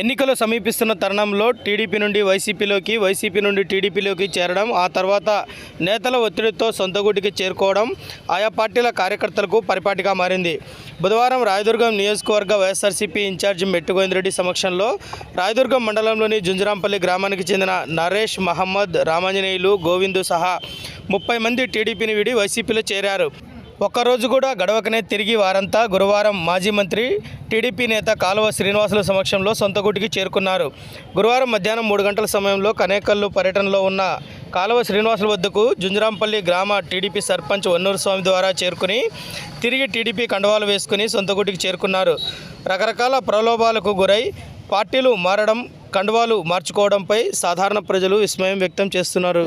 ఎన్నికలు సమీపిస్తున్న తరుణంలో టీడీపీ నుండి వైసీపీలోకి వైసీపీ నుండి టీడీపీలోకి చేరడం ఆ తర్వాత నేతల ఒత్తిడితో సొంతగూటికి చేరుకోవడం ఆయా పార్టీల కార్యకర్తలకు పరిపాటిగా మారింది. బుధవారం రాయదుర్గం నియోజకవర్గ వైఎస్ఆర్సీపీ ఇన్ఛార్జి మెట్టుగోవిందరెడ్డి సమక్షంలో రాయదుర్గం మండలంలోని జుంజరాంపల్లి గ్రామానికి చెందిన నరేష్ మహమ్మద్ రామాంజనేయులు గోవిందు సహా ముప్పై మంది టీడీపీని వీడి వైసీపీలో చేరారు. ఒక్కరోజు కూడా గడవకనే తిరిగి వారంతా గురువారం మాజీ మంత్రి టీడీపీ నేత కాలువ శ్రీనివాసుల సమక్షంలో సొంత గుటికి చేరుకున్నారు. గురువారం మధ్యాహ్నం మూడు గంటల సమయంలో కనేకల్లు పర్యటనలో ఉన్న కాలువ శ్రీనివాసుల వద్దకు జుంజరాంపల్లి గ్రామ టీడీపీ సర్పంచ్ వన్నూరు స్వామి ద్వారా చేరుకుని తిరిగి టీడీపీ కండవాలు వేసుకుని సొంత గుటికి చేరుకున్నారు. రకరకాల ప్రలోభాలకు గురై పార్టీలు మారడం కండువాలు మార్చుకోవడంపై సాధారణ ప్రజలు విస్మయం వ్యక్తం చేస్తున్నారు.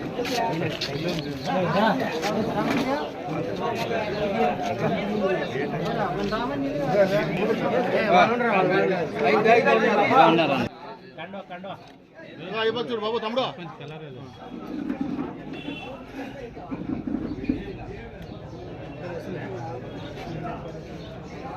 అయిపోతుంది బాబు తమ్ముడు